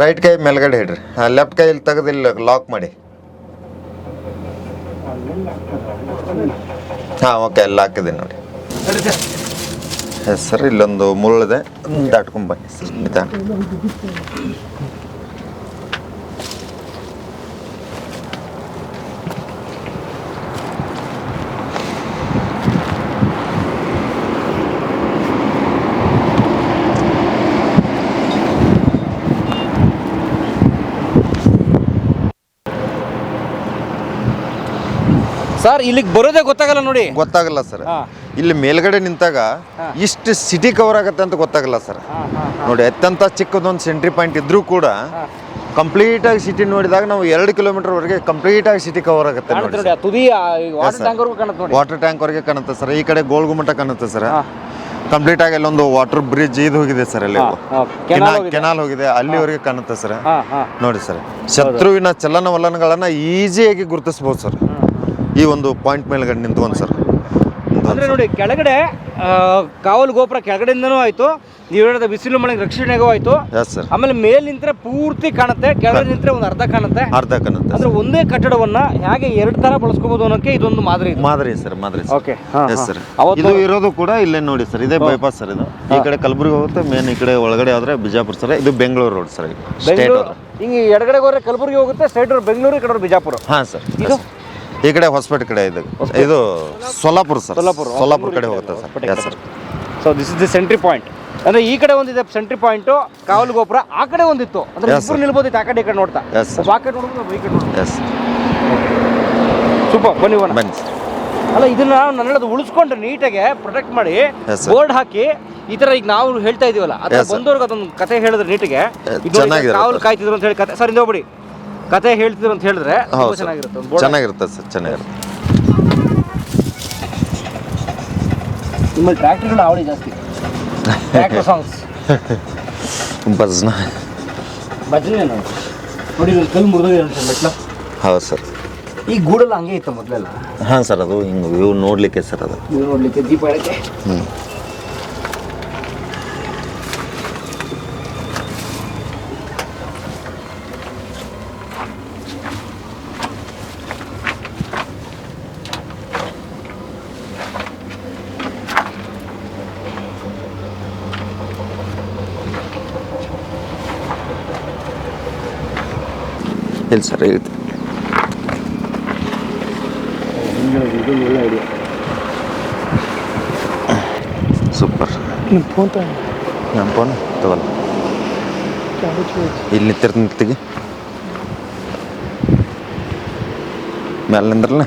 ರೈಟ್ ಕೈ ಮೇಲ್ಗಡೆ ಹಿಡ್ರಿ ಲೆಫ್ಟ್ ಕೈ ಇಲ್ಲಿ ತೆಗೆದಿಲ್ಲ ಲಾಕ್ ಮಾಡಿ. ಹಾಂ ಓಕೆ ಎಲ್ಲ ಹಾಕಿದ್ದೀನಿ ನೋಡಿ. ಸರ್ ಇಲ್ಲೊಂದು ಮುಳ್ಳಿದೆ. ದಾಟ್ಕೊಂಡ್ ಬನ್ನಿ. ಸರ್ ನಿಧಾನ ಸರ್ ಇಲ್ಲಿಗೆ ಬರೋದೇ ಗೊತ್ತಾಗಲ್ಲ ನೋಡಿ. ಗೊತ್ತಾಗಲ್ಲ ಸರ್ ಇಲ್ಲಿ ಮೇಲ್ಗಡೆ ನಿಂತಾಗ ಇಷ್ಟು ಸಿಟಿ ಕವರ್ ಆಗತ್ತೆ ಅಂತ ಗೊತ್ತಾಗಲ್ಲ ಸರ್ ನೋಡಿ ಅತ್ಯಂತ ಚಿಕ್ಕದೊಂದು ಸೆಂಟ್ರಿ ಪಾಯಿಂಟ್ ಇದ್ರೂ ಕೂಡ ಕಂಪ್ಲೀಟ್ ಆಗಿ ಸಿಟಿ ನೋಡಿದಾಗ ನಾವು ಎರಡು ಕಿಲೋಮೀಟರ್ ವರೆಗೆ ಕಂಪ್ಲೀಟ್ ಆಗಿ ಸಿಟಿ ಕವರ್ ಆಗುತ್ತೆ ವಾಟರ್ ಟ್ಯಾಂಕ್ ವರೆಗೆ ಕಾಣುತ್ತೆ ಸರ್ ಈ ಕಡೆ ಗೋಲ್ಗುಮಟ ಕಾಣುತ್ತೆ ಸರ್. ಕಂಪ್ಲೀಟ್ ಆಗಿ ಅಲ್ಲೊಂದು ವಾಟರ್ ಬ್ರಿಡ್ಜ್ ಇದು ಹೋಗಿದೆ ಸರ್ ಅಲ್ಲಿ. ಕೆನಾಲ್ ಹೋಗಿದೆ. ಕೆನಾಲ್ ಹೋಗಿದೆ. ಅಲ್ಲಿವರೆಗೆ ಕಾಣುತ್ತೆ ಸರ್ ನೋಡಿ ಸರ್ ಶತ್ರುವಿನ ಚಲನವಲನಗಳನ್ನ ಈಸಿಯಾಗಿ ಗುರುತಿಸಬಹುದು ಸರ್ ಈ ಒಂದು ಪಾಯಿಂಟ್ ಮೇಲ್ಗಡೆ ನಿಂತ್ಕೊಂಡು ಸರ್. ಅಂದ್ರೆ ನೋಡಿ ಕೆಳಗಡೆ ಕಾವಲು ಗೋಪುರ ಕೆಳಗಡೆಯಿಂದನೂ ಆಯ್ತು ನೀವು ಹೇಳಿದ ಬಿಸಿಲು ಮಳೆ ರಕ್ಷಣೆಗೂ ಆಯ್ತು. ಸರ್ ಆಮೇಲೆ ಮೇಲ್ ನಿಂತರೆ ಪೂರ್ತಿ ಕಾಣುತ್ತೆ ಕೆಳಗಡೆ ನಿಂತರೆ ಒಂದು ಅರ್ಧ ಕಾಣುತ್ತೆ. ಅರ್ಧ ಕಾಣುತ್ತೆ ಅಂದ್ರೆ ಒಂದೇ ಕಟ್ಟಡವನ್ನ ಹೇಗೆ ಎರಡು ತರ ಬಳಸ್ಕೋಬಹುದು ಅನ್ನೋಕೆ ಇದೊಂದು ಮಾದರಿ ಮಾದರಿ ಸರ್ ಮಾದರಿ ಸರ್ ಓಕೆ ಎಸ್ ಸರ್ ಇದು ಇರೋದು ಕೂಡ ಇಲ್ಲೇ ನೋಡಿ ಸರ್ ಇದೇ ಬೈಪಾಸ್ ಸರ್ ಇದು. ಈ ಕಡೆ ಕಲಬುರಗಿ ಹೋಗುತ್ತೆ ಮೇನ್ ಈ ಕಡೆ ಒಳಗಡೆ ಆದ್ರೆ ಬಿಜಾಪುರ ಸರ್ ಇದು Bengaluru road sir state Bengaluru ಹಿಂಗೆ ಎಡಗಡೆ ಹೋದ್ರೆ ಕಲಬುರಗಿ ಹೋಗುತ್ತೆ ಸ್ಟ್ರೈಟ್ ಬೆಂಗಳೂರು ಈ ಕಡೆ ಬಿಜಾಪುರ. ಹಾಂ ಸರ್ ಇದು? ಈ ಕಡೆ ಹೊಸಪೇಟೆ ಕಡೆ ಇದು. ಇದು ಸೊಲ್ಲಾಪುರ ಸರ್. ಸೊಲ್ಲಾಪುರ. ಸೊಲ್ಲಾಪುರ ಕಡೆ ಹೋಗುತ್ತೆ sir. Yes sir so this is the sentry point ಅಂದ್ರೆ ಈ ಕಡೆ ಒಂದಿದೆ ಸೆಂಟ್ರಿ ಪಾಯಿಂಟ್ ಕಾವಲು ಗೋಪುರ ಆ ಕಡೆ ಒಂದಿತ್ತು. ಅಂದ್ರೆ ಇಬ್ಬರು. ನಿಲ್ಬೋದಿತ್ತು ಆ ಕಡೆ ಈ ಕಡೆ ನೋಡ್ತಾ. Yes, sir. ಒಬ್ಬ ಆ ಕಡೆ ನೋಡ್ಬೋದು ಈ ಕಡೆ ನೋಡ್ಬೋದು. ಎಸ್ ಸೂಪರ್ ಬನ್ನಿ ಬನ್ನಿ ಅಲ್ಲ ಇದನ್ನ ನಾನು ಹೇಳೋದು ಉಳಿಸ್ಕೊಂಡು ನೀಟಾಗಿ ಪ್ರೊಟೆಕ್ಟ್ ಮಾಡಿ ಬೋರ್ಡ್ ಹಾಕಿ ಈ ತರ ಈಗ ನಾವು ಹೇಳ್ತಾ ಇದೀವಲ್ಲ. ಬಂದವ್ರಿಗೆ ಅದೊಂದು ಕತೆ ಹೇಳಿದ್ರೆ ನೀಟಿಗೆ. ಕಾವಲು ಕಾಯ್ತಿದ್ರು ಅಂತ ಹೇಳಿ ಕತೆ ಸರ್ ಇಂದ ಹೋಗ್ಬಿಡಿ. ಕತೆ ಹೇಳ್ತಿದ್ರು ಅಂತ ಹೇಳಿದ್ರೆ ತುಂಬಾ ಹೌದು ಸರ್. ಚೆನ್ನಾಗಿರುತ್ತೆ. ಒಂದು ಚೆನ್ನಾಗಿರುತ್ತೆ ಸರ್ ಚೆನ್ನಾಗಿರುತ್ತೆ. ನಿಮ್ಮಲ್ಲಿ ಟ್ರ್ಯಾಕ್ಟರ್ಗಳು ಅವಳಿ ಜಾಸ್ತಿ. ಟ್ರ್ಯಾಕ್ಟರ್ ಸಾಂಗ್ಸ್ ಭಜನ ಭಜನೆ ನೋಡಿ ನೋಡಿ ಇಲ್ಲಿ ಕಲ್ಲು ಅಂತ ಮೆಟ್ಲ ಹೌದು ಸರ್. ಈ ಗೂಡೆಲ್ಲ ಹಂಗೆ ಇತ್ತು ಮೊದಲೆಲ್ಲ. ಹಾಂ ಸರ್ ಅದು ಹಿಂಗೆ ವ್ಯೂ ನೋಡಲಿಕ್ಕೆ ಸರ್ ಅದು. ನೀವು ನೋಡ್ಲಿಕ್ಕೆ ದೀಪ ಇಡಕ್ಕೆ. ಹ್ಞೂ ಇಲ್ಲ ಸರ್ ಹೇಳ್ತೀನಿ ಸೂಪರ್. ನಿಮ್ಮ ಫೋನ್ ನಮ್ಮ ಫೋನ್ ತಗೋಲ್ಲ. ಇಲ್ಲಿ ನಿಂತಿರ್ತೀನಿ ತೆಗಿ ಮೇಲೆ ನಿಂದ್ರಲ್ಲ?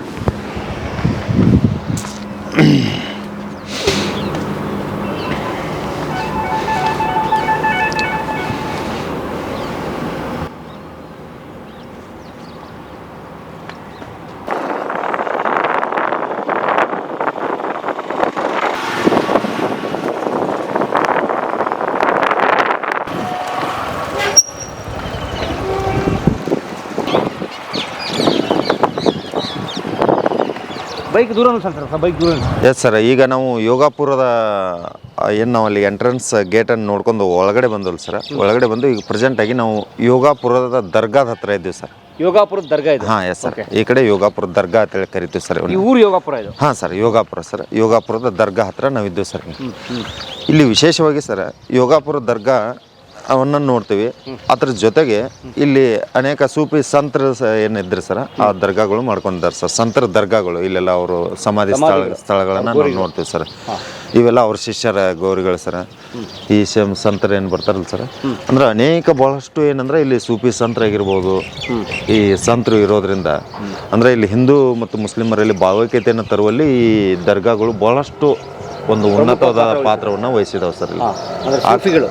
ಬೈಕ್ ದೂರ ಸರ್ ಬೈಕ್ ದೂರ ಎಸ್ ಸರ್ ಈಗ ನಾವು ಯೋಗಾಪುರದ ಏನು ನಾವು ಅಲ್ಲಿ ಎಂಟ್ರೆನ್ಸ್ ಗೇಟನ್ನು ನೋಡ್ಕೊಂಡು ಒಳಗಡೆ ಬಂದಲ್ಲ ಸರ್ ಒಳಗಡೆ ಬಂದು ಈಗ ಪ್ರೆಸೆಂಟಾಗಿ ನಾವು ಯೋಗಾಪುರದ ದರ್ಗಾದ ಹತ್ರ ಇದ್ದೀವಿ ಸರ್ ಯೋಗಾಪುರದ ದರ್ಗಾ ಇದೆ? ಹಾಂ ಎಸ್ ಸರ್ ಈ ಕಡೆ ಯೋಗಾಪುರದ ದರ್ಗಾ ಅಂತೇಳಿ ಕರಿತೀವಿ ಸರ್ ಈ ಊರು ಯೋಗಾಪುರ ಇದು? ಹಾಂ ಸರ್ ಯೋಗಾಪುರ ಸರ್ ಯೋಗಾಪುರದ ದರ್ಗಾ ಹತ್ರ ನಾವಿದ್ದೀವಿ ಸರ್ ಇಲ್ಲಿ ವಿಶೇಷವಾಗಿ ಸರ್ ಯೋಗಾಪುರ ದರ್ಗಾ ಅವನ್ನ ನೋಡ್ತೀವಿ. ಅದ್ರ ಜೊತೆಗೆ ಇಲ್ಲಿ ಅನೇಕ ಸೂಫಿ ಸಂತರ ಏನಿದ್ರು ಸರ್ ಆ ದರ್ಗಾಗಳು ಮಾಡ್ಕೊಂಡಿದ್ದಾರೆ ಸರ್. ಸಂತರ ದರ್ಗಾಗಳು ಇಲ್ಲೆಲ್ಲ ಅವರು ಸಮಾಧಿ ಸ್ಥಳ ಸ್ಥಳಗಳನ್ನ ನಾವು ನೋಡ್ತೀವಿ ಸರ್. ಇವೆಲ್ಲ ಅವ್ರ ಶಿಷ್ಯರ ಗೌರಿಗಳು ಸರ್. ಈ ಸೇಮ್ ಸಂತರ ಏನು ಬರ್ತಾರಲ್ಲ ಸರ್ ಅಂದ್ರೆ ಅನೇಕ ಬಹಳಷ್ಟು ಏನಂದ್ರೆ ಇಲ್ಲಿ ಸೂಫಿ ಸಂತರಾಗಿರ್ಬೋದು ಈ ಸಂತರು ಇರೋದ್ರಿಂದ ಅಂದ್ರೆ ಇಲ್ಲಿ ಹಿಂದೂ ಮತ್ತು ಮುಸ್ಲಿಮರಲ್ಲಿ ಭಾವೈಕ್ಯತೆಯನ್ನು ತರುವಲ್ಲಿ ಈ ದರ್ಗಾಗಳು ಬಹಳಷ್ಟು ಒಂದು ಉನ್ನತವಾದ ಪಾತ್ರವನ್ನು ವಹಿಸಿದಾವೆ ಸರ್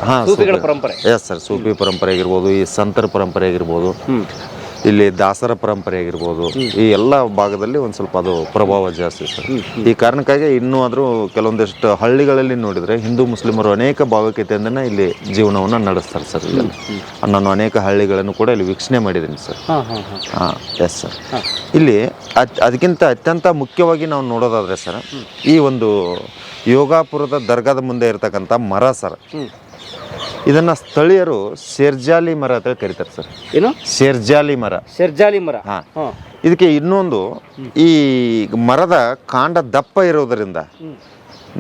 ಹಾಂ ಸೂಫಿಗಳ ಪರಂಪರೆ. ಎಸ್ ಸರ್ ಸೂಫಿ ಪರಂಪರೆ ಆಗಿರ್ಬೋದು ಈ ಸಂತರ ಪರಂಪರೆ ಆಗಿರ್ಬೋದು. ಇಲ್ಲಿ ದಾಸರ ಪರಂಪರೆ ಆಗಿರ್ಬೋದು ಈ ಎಲ್ಲ ಭಾಗದಲ್ಲಿ ಒಂದು ಸ್ವಲ್ಪ ಅದು ಪ್ರಭಾವ ಜಾಸ್ತಿ ಸರ್. ಈ ಕಾರಣಕ್ಕಾಗಿ ಇನ್ನೂ ಆದರೂ ಕೆಲವೊಂದಿಷ್ಟು ಹಳ್ಳಿಗಳಲ್ಲಿ ನೋಡಿದರೆ ಹಿಂದೂ ಮುಸ್ಲಿಮರು ಅನೇಕ ಭಾವೈಕ್ಯತೆಯಿಂದನೇ ಇಲ್ಲಿ ಜೀವನವನ್ನು ನಡೆಸ್ತಾರೆ ಸರ್ ಇಲ್ಲಿ. ನಾನು ಅನೇಕ ಹಳ್ಳಿಗಳನ್ನು ಕೂಡ ಇಲ್ಲಿ ವೀಕ್ಷಣೆ ಮಾಡಿದ್ದೀನಿ ಸರ್. ಹಾಂ ಎಸ್ ಸರ್ ಇಲ್ಲಿ ಅದಕ್ಕಿಂತ ಅತ್ಯಂತ ಮುಖ್ಯವಾಗಿ ನಾವು ನೋಡೋದಾದ್ರೆ ಸರ್ ಈ ಒಂದು ಯೋಗಾಪುರದ ದರ್ಗಾದ ಮುಂದೆ ಇರತಕ್ಕಂಥ ಮರ ಸರ್. ಇದನ್ನ ಸ್ಥಳೀಯರು ಸೇರ್ಜಾಲಿ ಮರ ಅಂತ ಕರೀತಾರೆ ಸರ್. ಏನು? ಸೇರ್ಜಾಲಿ ಮರ. ಶೆರ್ಜಾಲಿ ಮರ. ಹಾ. ಹಾಂ. ಇದಕ್ಕೆ ಇನ್ನೊಂದು ಈ ಮರದ ಕಾಂಡ ದಪ್ಪ ಇರೋದರಿಂದ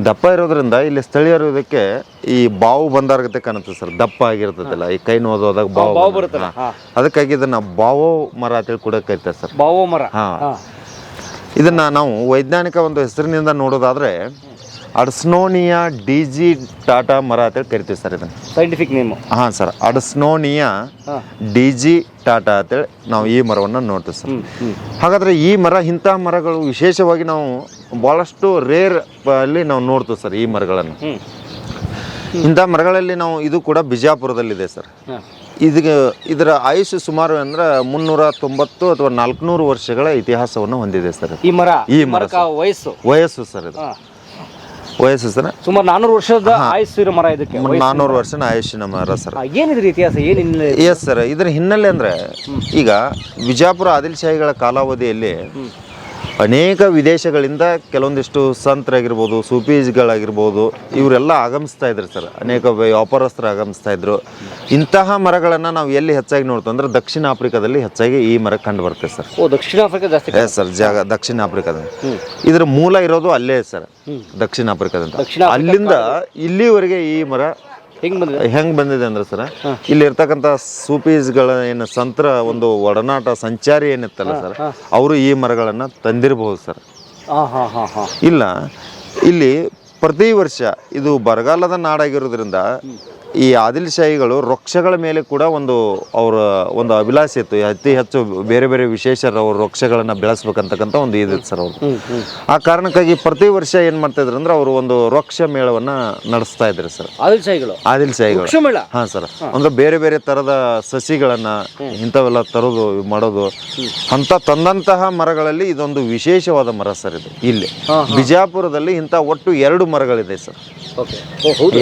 ದಪ್ಪ ಇರೋದ್ರಿಂದ ಇಲ್ಲಿ ಸ್ಥಳೀಯರು ಇದಕ್ಕೆ ಈ ಬಾವು ಬಂದಾರ್ಗತೆ ಕಾಣುತ್ತೆ ಸರ್. ದಪ್ಪ ಆಗಿರ್ತದಲ್ಲ ಈ ಕೈ ನೋದೋದಾಗ ಬಾವು ಬಾವು ಬರುತ್ತೆ. ಬರುತ್ತಲ್ಲ, ಹಾ. ಅದಕ್ಕಾಗಿ ಇದನ್ನ ಬಾವೋ ಮರ ಅಂತ ಹೇಳಿ ಕೂಡ ಕರಿತಾರೆ ಸರ್. ಬಾವೋ ಮರ. ಹಾ. ಹಾಂ. ಇದನ್ನ ನಾವು ವೈಜ್ಞಾನಿಕ ಒಂದು ಹೆಸರಿನಿಂದ ನೋಡೋದಾದ್ರೆ ಅಡ್ಸ್ನೋನಿಯಾ ಡಿ ಜಿ ಟಾಟಾ ಮರ ಅಂತೇಳಿ ಕರಿತೀವಿ ಸರ್ ಇದನ್ನ. ಸೈಂಟಿಫಿಕ್ ನೇಮ್ ಹಾಂ sir Adansonia digitata ಅಂತೇಳಿ ನಾವು ಈ ಮರವನ್ನು ನೋಡ್ತೀವಿ ಸರ್. ಹಾಗಾದ್ರೆ ಈ ಮರ ಇಂಥ ಮರಗಳು ವಿಶೇಷವಾಗಿ ನಾವು ಭಾಳಷ್ಟು ರೇರ್ ಅಲ್ಲಿ ನಾವು ನೋಡ್ತೀವಿ ಸರ್ ಈ ಮರಗಳನ್ನು. ಇಂಥ ಮರಗಳಲ್ಲಿ ನಾವು ಇದು ಕೂಡ ಬಿಜಾಪುರದಲ್ಲಿದೆ ಸರ್. ಇದು ಇದಕ್ಕೆ ಇದರ ಆಯುಷ್ ಸುಮಾರು ಅಂದ್ರೆ ಮುನ್ನೂರ ತೊಂಬತ್ತು ಅಥವಾ ನಾಲ್ಕುನೂರು ವರ್ಷಗಳ ಇತಿಹಾಸವನ್ನು ಹೊಂದಿದೆ ಸರ್. ಈ ಮರ ಈ ಮರ ವಯಸ್ಸು. ವಯಸ್ಸು ಸರ್ ಇದು. ವಯಸ್ಸು ಸರ್? ಸುಮಾರು ನಾನೂರು ವರ್ಷದ ಇರೋ ಮರ ಇದಕ್ಕೆ ನಾನ್ನೂರು ವರ್ಷನ ಆಯುಷ್ಯ ಮರ. ಸರ್. ಏನಿದ್ರ ಇತಿಹಾಸ ಏನು ಎಸ್ ಸರ್ ಇದರ ಹಿನ್ನೆಲೆ ಅಂದರೆ ಈಗ ವಿಜಾಪುರ ಆದಿಲ್ಶಾಹಿಗಳ ಕಾಲಾವಧಿಯಲ್ಲಿ ಅನೇಕ ವಿದೇಶಗಳಿಂದ ಕೆಲವೊಂದಿಷ್ಟು ಸಂತರಾಗಿರ್ಬೋದು ಸೂಪೀಸ್ಗಳಾಗಿರ್ಬೋದು ಇವರೆಲ್ಲ ಆಗಮಿಸ್ತಾ ಇದ್ರು ಸರ್. ಅನೇಕ ವ್ಯಾಪಾರಸ್ಥರು ಆಗಮಿಸ್ತಾ ಇದ್ರು. ಇಂತಹ ಮರಗಳನ್ನು ನಾವು ಎಲ್ಲಿ ಹೆಚ್ಚಾಗಿ ನೋಡ್ತೇವೆ ಅಂದ್ರೆ ದಕ್ಷಿಣ ಆಫ್ರಿಕಾದಲ್ಲಿ ಹೆಚ್ಚಾಗಿ ಈ ಮರ ಕಂಡು ಬರುತ್ತೆ ಸರ್. ಓ ದಕ್ಷಿಣ ಆಫ್ರಿಕಾ ಜಾಸ್ತಿ ಎಸ್ ಸರ್ ಜಾಗ ದಕ್ಷಿಣ ಆಫ್ರಿಕಾದಲ್ಲಿ. ಇದರ ಮೂಲ ಇರೋದು ಅಲ್ಲೇ ಸರ್. ದಕ್ಷಿಣ ಆಫ್ರಿಕಾದಂತ ಅಲ್ಲಿಂದ ಇಲ್ಲಿವರೆಗೆ ಈ ಮರ ಹೆಂಗ್ ಬಂದಿದೆ? ಹೆಂಗ್ ಬಂದಿದೆ ಅಂದ್ರೆ ಸರ್ ಇಲ್ಲಿ ಇರ್ತಕ್ಕಂಥ ಸೂಫೀಸ್ಗಳ ಏನು ಸಂತ್ರ ಒಂದು ಒಡನಾಟ ಸಂಚಾರಿ ಏನಿತ್ತಲ್ಲ ಸರ್ ಅವರು ಈ ಮರಗಳನ್ನ ತಂದಿರಬಹುದು ಸರ್. ಇಲ್ಲ ಇಲ್ಲಿ ಪ್ರತಿ ವರ್ಷ ಇದು ಬರಗಾಲದ ನಾಡಾಗಿರೋದ್ರಿಂದ ಈ ಆದಿಲ್ ಶಾಹಿಗಳು ವೃಕ್ಷಗಳ ಮೇಲೆ ಕೂಡ ಒಂದು ಅವರ ಒಂದು ಅಭಿಲಾಷೆ ಇತ್ತು. ಅತಿ ಹೆಚ್ಚು ಬೇರೆ ಬೇರೆ ವಿಶೇಷ ಅವ್ರ ವೃಕ್ಷಗಳನ್ನು ಬೆಳೆಸ್ಬೇಕಂತಕ್ಕಂಥ ಒಂದು ಇದಿತ್ತು ಸರ್ ಅವರು ಆ ಕಾರಣಕ್ಕಾಗಿ ಪ್ರತಿ ವರ್ಷ ಏನು ಮಾಡ್ತಾ ಇದ್ರು ಅಂದ್ರೆ ಅವರು ಒಂದು ವೃಕ್ಷ ಮೇಳವನ್ನ ನಡೆಸ್ತಾ ಇದ್ರು ಸರ್. ಆದಿಲ್ ಶಾಹಿಗಳು ಆದಿಲ್ ಶಾಹಿಗಳು ಮೇಳ? ಹಾಂ ಸರ್. ಅಂದ್ರೆ ಬೇರೆ ಬೇರೆ ಥರದ ಸಸಿಗಳನ್ನ ಇಂಥವೆಲ್ಲ ತರೋದು ಮಾಡೋದು. ಅಂತ ತಂದಂತಹ ಮರಗಳಲ್ಲಿ ಇದೊಂದು ವಿಶೇಷವಾದ ಮರ ಸರ್ ಇದು ಇಲ್ಲಿ. ಬಿಜಾಪುರದಲ್ಲಿ ಇಂಥ ಒಟ್ಟು ಎರಡು ಮರಗಳಿದೆ ಸರ್.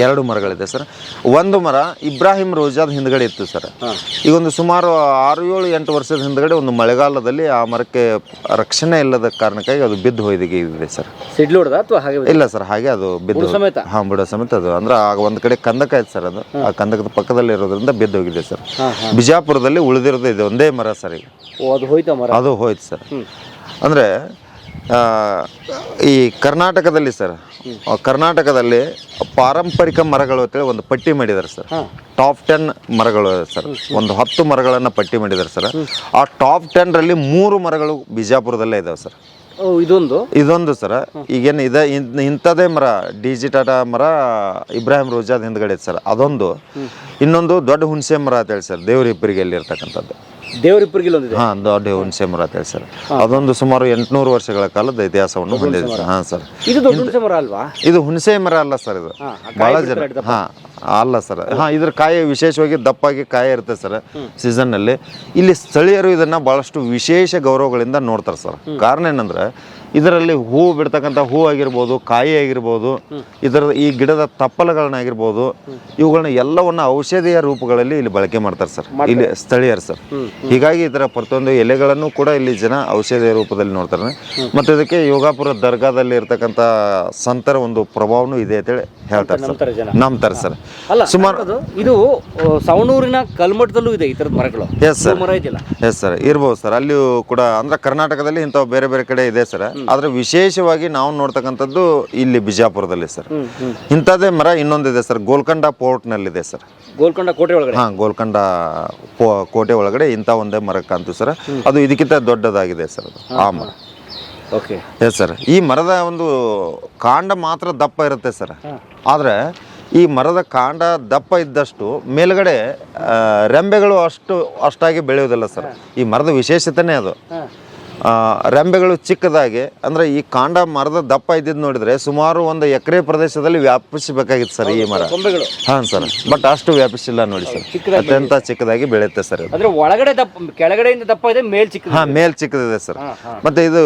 ಎರಡು ಮರಗಳಿದೆ ಸರ್. ಒಂದು ಮರ ಇಬ್ರಾಹಿಂ ರೋಜಾದ ಹಿಂದ್ಗಡೆ ಇತ್ತು ಸರ್. ಈಗ ಒಂದು ಸುಮಾರು ಆರು ಏಳು ಎಂಟು ವರ್ಷದ ಹಿಂದ್ಗಡೆ ಒಂದು ಮಳೆಗಾಲದಲ್ಲಿ ಆ ಮರಕ್ಕೆ ರಕ್ಷಣೆ ಇಲ್ಲದ ಕಾರಣಕ್ಕಾಗಿ ಅದು ಬಿದ್ದು ಹೋಯ್ದಿಗೆ ಇದೆ ಸರ್. ಸಿಡ್ಲು ಹೊಡೆದ ಅಥವಾ ಹಾಗೆ ಇಲ್ಲ ಸರ್ ಹಾಗೆ ಅದು ಬಿದ್ದು ಸಮೇತ? ಹಾಂ ಬಿಡೋ ಸಮೇತ ಅದು. ಅಂದ್ರೆ ಆಗ ಒಂದು ಕಡೆ ಕಂದಕ ಐತೆ ಸರ್ ಅದು. ಆ ಕಂದಕದ ಪಕ್ಕದಲ್ಲಿ ಇರೋದ್ರಿಂದ ಬಿದ್ದು ಹೋಗಿದೆ ಸರ್. ಬಿಜಾಪುರದಲ್ಲಿ ಉಳಿದಿರೋದು ಇದೆ ಒಂದೇ ಮರ ಸರ್ ಈಗ. ಓ ಅದು ಹೋಯ್ತಾ ಮರ? ಅದು ಹೋಯ್ತು ಸರ್. ಅಂದರೆ ಈ ಕರ್ನಾಟಕದಲ್ಲಿ ಸರ್ ಕರ್ನಾಟಕದಲ್ಲಿ ಪಾರಂಪರಿಕ ಮರಗಳು ಅಂತೇಳಿ ಒಂದು ಪಟ್ಟಿ ಮಾಡಿದ್ದಾರೆ ಸರ್ ಟಾಪ್ ಟೆನ್ ಮರಗಳು ಸರ್ ಒಂದು ಹತ್ತು ಮರಗಳನ್ನು ಪಟ್ಟಿ ಮಾಡಿದ್ದಾರೆ ಸರ್ ಆ ಟಾಪ್ ಟೆನ್ರಲ್ಲಿ ಮೂರು ಮರಗಳು ಬಿಜಾಪುರದಲ್ಲೇ ಇದಾವೆ ಸರ್ ಇದೊಂದು? ಇದೊಂದು ಸರ್ ಈಗೇನು ಇದೆ ಇಂಥದೇ ಮರ ಡಿ ಜಿ ಟಾಟಾ ಮರ ಇಬ್ರಾಹಿಂ ರೋಜಾದ್ ಹಿಂದ್ಗಡೆ ಇದೆ ಸರ್ ಅದೊಂದು. ಇನ್ನೊಂದು ದೊಡ್ಡ ಹುಣಸೆ ಮರ ಅಂತೇಳಿ ಸರ್ ದೇವ್ರ ಇಬ್ಬರಿಗೆ ಇರ್ತಕ್ಕಂಥದ್ದು. ಹಾಂ ದೊಡ್ಡ ಹುಣಸೆ ಮರ ಅಂತೇಳಿ ಸರ್. ಅದೊಂದು ಸುಮಾರು ಎಂಟುನೂರು ವರ್ಷಗಳ ಕಾಲದ ಇತಿಹಾಸವನ್ನು ಹೊಂದಿದೆ ಸರ್. ಹಾಂ ಸರ್. ಇದು ದೊಡ್ಡ ಹುಣಸೆ ಮರ ಅಲ್ವಾ? ಇದು ಹುಣಸೆ ಮರ ಅಲ್ಲ ಸರ್ ಇದು. ಭಾಳ ಜನ ಹಾಂ ಅಲ್ಲ ಸರ್. ಹಾಂ ಇದ್ರ ಕಾಯಿ ವಿಶೇಷವಾಗಿ ದಪ್ಪಾಗಿ ಕಾಯಿ ಇರುತ್ತೆ ಸರ್ ಸೀಸನ್ನಲ್ಲಿ. ಇಲ್ಲಿ ಸ್ಥಳೀಯರು ಇದನ್ನು ಭಾಳಷ್ಟು ವಿಶೇಷ ಗೌರವಗಳಿಂದ ನೋಡ್ತಾರೆ ಸರ್. ಕಾರಣ ಏನಂದ್ರೆ ಇದರಲ್ಲಿ ಹೂ ಬಿಡ್ತಕ್ಕಂಥ ಹೂ ಆಗಿರ್ಬೋದು ಕಾಯಿ ಆಗಿರ್ಬೋದು ಇದರ ಈ ಗಿಡದ ತಪ್ಪಲುಗಳನ್ನಾಗಿರ್ಬೋದು ಇವುಗಳನ್ನ ಎಲ್ಲವನ್ನ ಔಷಧೀಯ ರೂಪಗಳಲ್ಲಿ ಇಲ್ಲಿ ಬಳಕೆ ಮಾಡ್ತಾರೆ ಸರ್. ಇಲ್ಲಿ ಸ್ಥಳೀಯರು ಸರ್. ಹೀಗಾಗಿ ಇದರ ಪ್ರತಿಯೊಂದು ಎಲೆಗಳನ್ನು ಕೂಡ ಇಲ್ಲಿ ಜನ ಔಷಧೀಯ ರೂಪದಲ್ಲಿ ನೋಡ್ತಾರೆ. ಮತ್ತು ಇದಕ್ಕೆ ಯೋಗಾಪುರ ದರ್ಗಾದಲ್ಲಿ ಇರ್ತಕ್ಕಂಥ ಸಂತರ ಒಂದು ಪ್ರಭಾವನೂ ಇದೆ ಅಂತೇಳಿ ಹೇಳ್ತಾರೆ ಸರ್. ನಂಬ್ತಾರೆ ಸರ್. ಅಲ್ಲ ಸುಮಾರು ಇದು ಸವಣೂರಿನ ಕಲ್ಮಠದಲ್ಲೂ ಇದೆ ಈ ಥರದ ಮರಗಳು. ಎಸ್ ಸರ್ ಎಸ್ ಸರ್ ಇರ್ಬೋದು ಸರ್. ಅಲ್ಲಿಯೂ ಕೂಡ ಅಂದ್ರೆ ಕರ್ನಾಟಕದಲ್ಲಿ ಇಂಥ ಬೇರೆ ಬೇರೆ ಕಡೆ ಇದೆ ಸರ್. ಆದರೆ ವಿಶೇಷವಾಗಿ ನಾವು ನೋಡ್ತಕ್ಕಂಥದ್ದು ಇಲ್ಲಿ ಬಿಜಾಪುರದಲ್ಲಿ ಸರ್. ಇಂಥದ್ದೇ ಮರ ಇನ್ನೊಂದಿದೆ ಸರ್ ಗೋಲ್ಕೊಂಡ ಪೋರ್ಟ್ನಲ್ಲಿದೆ ಸರ್. ಗೋಲ್ಕೊಂಡ ಕೋಟೆ ಒಳಗಡೆ? ಹಾಂ ಗೋಲ್ಕಂಡ ಕೋಟೆ ಒಳಗಡೆ ಇಂಥ ಒಂದೇ ಮರ ಕಾಣ್ತು ಸರ್ ಅದು ಇದಕ್ಕಿಂತ ದೊಡ್ಡದಾಗಿದೆ ಸರ್ ಅದು ಆ ಮರ. ಓಕೆ. ಎಸ್ ಸರ್ ಈ ಮರದ ಒಂದು ಕಾಂಡ ಮಾತ್ರ ದಪ್ಪ ಇರುತ್ತೆ ಸರ್. ಆದರೆ ಈ ಮರದ ಕಾಂಡ ದಪ್ಪ ಇದ್ದಷ್ಟು ಮೇಲ್ಗಡೆ ರೆಂಬೆಗಳು ಅಷ್ಟು ಅಷ್ಟಾಗಿ ಬೆಳೆಯೋದಿಲ್ಲ ಸರ್. ಈ ಮರದ ವಿಶೇಷತೆನೇ ಅದು. ರೆಂಬೆಗಳು ಚಿಕ್ಕದಾಗಿ ಅಂದರೆ ಈ ಕಾಂಡ ಮರದ ದಪ್ಪ ಇದ್ದಿದ್ದು ನೋಡಿದರೆ ಸುಮಾರು ಒಂದು ಎಕರೆ ಪ್ರದೇಶದಲ್ಲಿ ವ್ಯಾಪಿಸಬೇಕಾಗಿತ್ತು ಸರ್ ಈ ಮರ. ಕೊಂಬೆಗಳು. ಹಾಂ ಸರ್ ಬಟ್ ಅಷ್ಟು ವ್ಯಾಪಿಸಿಲ್ಲ ನೋಡಿ ಸರ್. ಅತ್ಯಂತ ಚಿಕ್ಕದಾಗಿ ಬೆಳೆಯುತ್ತೆ ಸರ್ ಇದು. ಅಂದ್ರೆ ಒಳಗಡೆ ದಪ್ಪ ಕೆಳಗಡೆಯಿಂದ ದಪ್ಪ ಇದೆ ಮೇಲ್ ಚಿಕ್ಕದು ಹಾಂ ಮೇಲ್ ಚಿಕ್ಕದಿದೆ ಸರ್. ಮತ್ತು ಇದು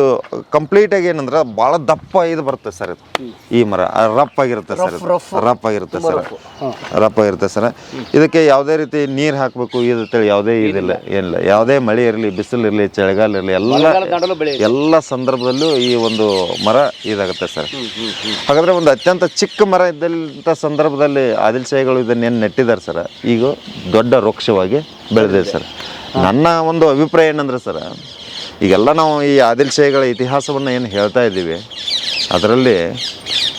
ಕಂಪ್ಲೀಟಾಗಿ ಏನಂದ್ರೆ ಭಾಳ ದಪ್ಪ ಇದು ಬರುತ್ತೆ ಸರ್ ಇದು. ಈ ಮರ ರಫ್ ಆಗಿರುತ್ತೆ ಸರ್ ಇದು. ರಫ್ ಆಗಿರುತ್ತೆ ಸರ್. ರಫ್. ಆಗಿರುತ್ತೆ ಸರ್. ಇದಕ್ಕೆ ಯಾವುದೇ ರೀತಿ ನೀರು ಹಾಕಬೇಕು ಇದಂತೇಳಿ ಯಾವುದೇ ಇದಿಲ್ಲ ಏನಿಲ್ಲ. ಯಾವುದೇ ಮಳೆ ಇರಲಿ ಬಿಸಿಲು ಇರಲಿ ಚಳಿಗಾಲ ಇರಲಿ ಎಲ್ಲ ಎಲ್ಲ ಸಂದರ್ಭದಲ್ಲೂ ಈ ಒಂದು ಮರ ಇದಾಗುತ್ತೆ ಸರ್. ಹಾಗಾದ್ರೆ ಒಂದು ಅತ್ಯಂತ ಚಿಕ್ಕ ಮರ ಇದ್ದಂಥ ಸಂದರ್ಭದಲ್ಲಿ ಆದಿಲ್ ಶಾಹಿಗಳು ಇದನ್ನೇನು ನೆಟ್ಟಿದ್ದಾರೆ ಸರ್? ಈಗ ದೊಡ್ಡ ವೃಕ್ಷವಾಗಿ ಬೆಳೆದಿದೆ ಸರ್. ನನ್ನ ಒಂದು ಅಭಿಪ್ರಾಯ ಏನಂದ್ರೆ ಸರ್ ಈಗೆಲ್ಲ ನಾವು ಈ ಆದಿಲ್ ಶಾಹಿಗಳ ಇತಿಹಾಸವನ್ನು ಏನು ಹೇಳ್ತಾ ಇದ್ದೀವಿ ಅದರಲ್ಲಿ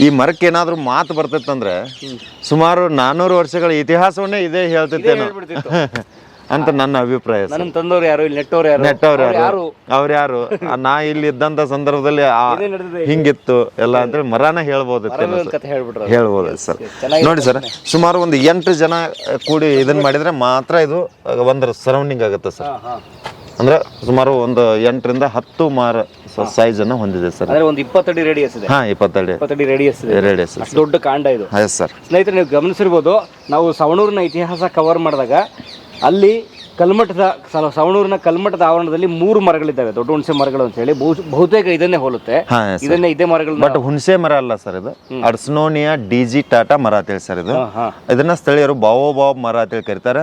ಈ ಮರಕ್ಕೆ ಏನಾದರೂ ಮಾತು ಬರ್ತೈತಂದ್ರೆ ಸುಮಾರು ನಾನ್ನೂರು ವರ್ಷಗಳ ಇತಿಹಾಸವನ್ನೇ ಇದೇ ಹೇಳ್ತೈತೇನೋ (laughs) ಅಂತ ನನ್ನ ಅಭಿಪ್ರಾಯ ಸರ್. ನನ್ನ ತಂದವ್ರು ಯಾರು? ಇಲ್ಲಿ ನೆಟ್ಟವ್ರು ಯಾರು? ನೆಟ್ಟವ್ರು ಅವ್ರು ಯಾರು? ಅವ್ರು ಯಾರು? ಆ, ನಾ ಇಲ್ಲಿ ಇದ್ದಂತ ಸಂದರ್ಭದಲ್ಲಿ ಆ ಏನೇನ್ ನಡೆದಿದೆ ಹಿಂಗಿತ್ತು ಎಲ್ಲ ಅಂದ್ರೆ ಮರಾನ ಹೇಳ್ಬೋದು ಒಂದು ಕತೆ ಹೇಳ್ಬಿಟ್ರು ಹೇಳ್ಬೋದು ಸರ್. ನೋಡಿ ಸರ್ ಸುಮಾರು ಒಂದು ಎಂಟು ಜನ ಕೂಡಿ ಇದನ್ನ ಮಾಡಿದ್ರೆ ಮಾತ್ರ ಇದು ಒಂದು ಸರೌಂಡಿಂಗ್ ಆಗುತ್ತೆ ಸರ್. ಹಾ ಹಾ. ಅಂದ್ರೆ ಸುಮಾರು ಒಂದು ಎಂಟರಿಂದ ಹತ್ತು ಮಾರ ಸೈಜ್ ಅನ್ನು ಹೊಂದಿದೆ ಸರ್. ಅಂದ್ರೆ ಒಂದು ಇಪ್ಪತ್ತಡಿ ರೇಡಿಯಸ್ ಇದೆ. ಹಾ ಇಪ್ಪತ್ತಡಿ. ಇಪ್ಪತ್ತಡಿ ರೇಡಿಯಸ್ ಇದೆ. ರೇಡಿಯಸ್ ಅಷ್ಟು ದೊಡ್ಡ ಕಾಂಡ ಇದು. ಎಸ್ ಸರ್ ಸ್ನೇಹಿತರೆ ನೀವು ಗಮನಿಸಿರ್ಬೋದು ನಾವು ಸವಣೂರಿನ ಇತಿಹಾಸ ಕವರ್ ಮಾಡಿದಾಗ ಅಲ್ಲಿ ಕಲ್ಮಠದ ಸವಣೂರಿನ ಕಲ್ಮಠದ ಆವರಣದಲ್ಲಿ ಮೂರು ಮರಗಳಿದ್ದಾವೆ ದೊಡ್ಡ ಹುಣಸೆ ಮರಗಳು ಅಂತ ಹೇಳಿ. ಬಹು- ಬಹುತೇಕ ಇದನ್ನೇ ಹೋಲುತ್ತೆ. ಇದನ್ನೇ ಇದೇ ಮರಗಳು ಬಟ್ ಹುಣಸೆ ಮರ ಅಲ್ಲ ಸರ್ ಇದು. ಅಡ್ಸ್ನೋನಿಯಾ ಡಿ ಜಿ ಟಾಟಾ ಮರ ಅಂತೇಳಿ ಸರ್ ಇದು. ಇದನ್ನ ಸ್ಥಳೀಯರು ಬಾವೋ ಬಾವ್ ಮರ ಅಂತೇಳಿ ಕರೀತಾರೆ.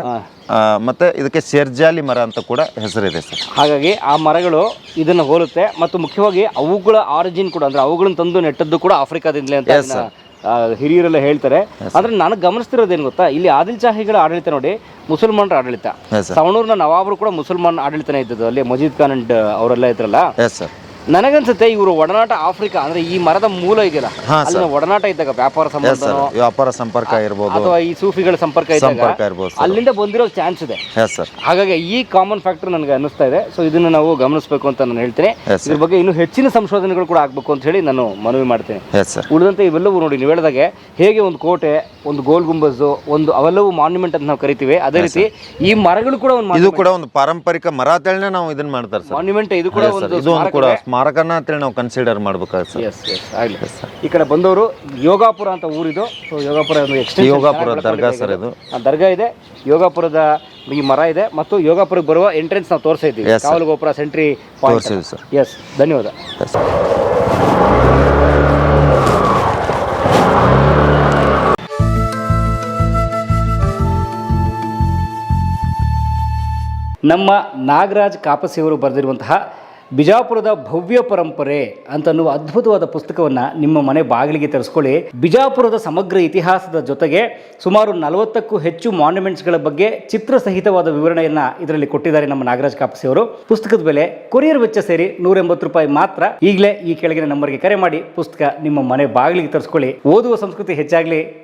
ಮತ್ತೆ ಇದಕ್ಕೆ ಸೇರ್ಜಾಲಿ ಮರ ಅಂತ ಕೂಡ ಹೆಸರಿದೆ ಸರ್. ಹಾಗಾಗಿ ಆ ಮರಗಳು ಇದನ್ನ ಹೋಲುತ್ತೆ. ಮತ್ತು ಮುಖ್ಯವಾಗಿ ಅವುಗಳ ಆರಿಜಿನ್ ಕೂಡ ಅಂದ್ರೆ ಅವುಗಳನ್ನ ತಂದು ನೆಟ್ಟದ್ದು ಕೂಡ ಆಫ್ರಿಕಾದಿಂದಲೇ ಅಂತ ಹಿರಿಯರೆಲ್ಲ ಹೇಳ್ತಾರೆ. ಅಂದ್ರೆ ನನಗೆ ಗಮನಿಸ್ತಿರೋದೇನು ಗೊತ್ತಾ? ಇಲ್ಲಿ ಆದಿಲ್ ಶಾಹಿಗಳ ಆಡಳಿತ ನೋಡಿ ಮುಸಲ್ಮಾನರ ಆಡಳಿತ. ಸವಣೂರ್ನ ನವಾಬ್ರು ಕೂಡ ಮುಸಲ್ಮಾನ್ ಆಡಳಿತನೇ ಇದ್ದದ್ದು. ಅಲ್ಲಿ ಮಜೀದ್ ಖಾನ್ ಅಂಡ್ ಅವರೆಲ್ಲ ಇದ್ರಲ್ಲ? ನನಗನ್ಸುತ್ತೆ ಇವರು ಒಡನಾಟ ಆಫ್ರಿಕಾ ಅಂದ್ರೆ ಈ ಮರದ ಮೂಲ ಇದೆಯಲ್ಲ? ಹಾ, ಅಲ್ಲಿನ ಒಡನಾಟ ಇದ್ದಾಗ ವ್ಯಾಪಾರ ಎಸ್ ಸರ್. ವ್ಯಾಪಾರ ಸಂಪರ್ಕ ಇರ್ಬೋದು. ಅಥವಾ ಈ ಸೂಫಿಗಳ ಸಂಪರ್ಕ ಇದ್ದಾಗ ಸಂಪರ್ಕ ಇರ್ಬೋದು ಸರ್. ಅಲ್ಲಿಂದ ಬಂದಿರೋ ಚಾನ್ಸ್ ಇದೆ. ಎಸ್ ಸರ್ ಹಾಗಾಗಿ ಈ ಕಾಮನ್ ಫ್ಯಾಕ್ಟರ್ ನನಗೆ ಅನಿಸ್ತಾ ಇದೆ. ಸೊ ಇದನ್ನ ನಾವು ಗಮನಿಸಬೇಕು ಅಂತ ನಾನು ಹೇಳ್ತೇನೆ. Yes, sir. ಇದ್ರ ಬಗ್ಗೆ ಇನ್ನೂ ಹೆಚ್ಚಿನ ಸಂಶೋಧನೆಗಳು ಕೂಡ ಆಗಬೇಕು ಅಂತ ಹೇಳಿ ನಾನು ಮನವಿ ಮಾಡ್ತೇನೆ. ಎಸ್ ಸರ್ ಉಳಿದಂತೆ ಇವೆಲ್ಲವೂ ನೋಡಿ ನೀವು ಹೇಳಿದಾಗೆ ಹೇಗೆ ಒಂದು ಕೋಟೆ ಒಂದು ಗೋಲ್ ಗುಂಬಜು ಒಂದು ಅವೆಲ್ಲವೂ ಮಾನ್ಯುಮೆಂಟ್ ಅಂತ ನಾವು ಕರಿತೀವಿ. ಅದೇ ರೀತಿ ಈ ಮರಗಳು ಕೂಡ ಒಂದು ಇದು ಕೂಡ ಒಂದು ಪಾರಂಪರಿಕ ಮರ ನಾವು ಇದನ್ನ ಮಾಡ್ತಾರೆ ಸರ್. ಮಾನ್ಯುಮೆಂಟ್ ಇದು ಕೂಡ Yes, ಒಂದು ಇದು ಒಂದು ಕೂಡ ಸ್ಮಾರಕನ ಅಂತೇಳಿ ನಾವು ಕನ್ಸಿಡರ್ ಮಾಡ್ಬೇಕಾಗುತ್ತೆ ಸರ್. ಎಸ್ ಎಸ್ ಆಗಲಿ. ಈ ಕಡೆ ಬಂದವರು ಯೋಗಾಪುರ ಅಂತ ಊರಿದು. ಸೊ ಯೋಗಾಪುರ ಒಂದು ಎಕ್ಸ್ಟೆನ್ಷನ್ ಯೋಗಾಪುರ ದರ್ಗಾ ಸರ್ ಇದು. ಆ ದರ್ಗಾ ಇದೆ. ಯೋಗಾಪುರದ ಈ ಮರ ಇದೆ. ಮತ್ತು ಯೋಗಾಪುರಕ್ಕೆ ಬರುವ ಎಂಟ್ರೆನ್ಸ್ ನಾವು ತೋರಿಸ್ತಾ ಇದ್ದೀವಿ. Yes, sir. ಕಾವಲು ಗೋಪುರ ಸೆಂಟ್ರಿ ತೋರಿಸಿದ್ವಿ ಸರ್. ಎಸ್ ಧನ್ಯವಾದ. ನಮ್ಮ ನಾಗರಾಜ್ ಕಾಪಸಿಯವರು ಬರೆದಿರುವಂತಹ ಬಿಜಾಪುರದ ಭವ್ಯ ಪರಂಪರೆ ಅಂತನ್ನುವ ಅದ್ಭುತವಾದ ಪುಸ್ತಕವನ್ನು ನಿಮ್ಮ ಮನೆ ಬಾಗಿಲಿಗೆ ತರಿಸ್ಕೊಳ್ಳಿ. ಬಿಜಾಪುರದ ಸಮಗ್ರ ಇತಿಹಾಸದ ಜೊತೆಗೆ ಸುಮಾರು ನಲವತ್ತಕ್ಕೂ ಹೆಚ್ಚು ಮಾನ್ಯುಮೆಂಟ್ಸ್ಗಳ ಬಗ್ಗೆ ಚಿತ್ರ ಸಹಿತವಾದ ವಿವರಣೆಯನ್ನು ಇದರಲ್ಲಿ ಕೊಟ್ಟಿದ್ದಾರೆ ನಮ್ಮ ನಾಗರಾಜ್ ಕಾಪಸಿ ಅವರು ಪುಸ್ತಕದ ಬೆಲೆ ಕೊರಿಯರ್ ವೆಚ್ಚ ಸೇರಿ ನೂರ ಎಂಬತ್ತು ರೂಪಾಯಿ ಮಾತ್ರ. ಈಗಲೇ ಈ ಕೆಳಗಿನ ನಂಬರ್ಗೆ ಕರೆ ಮಾಡಿ ಪುಸ್ತಕ ನಿಮ್ಮ ಮನೆ ಬಾಗಿಲಿಗೆ ತರಿಸ್ಕೊಳ್ಳಿ. ಓದುವ ಸಂಸ್ಕೃತಿ ಹೆಚ್ಚಾಗಲಿ.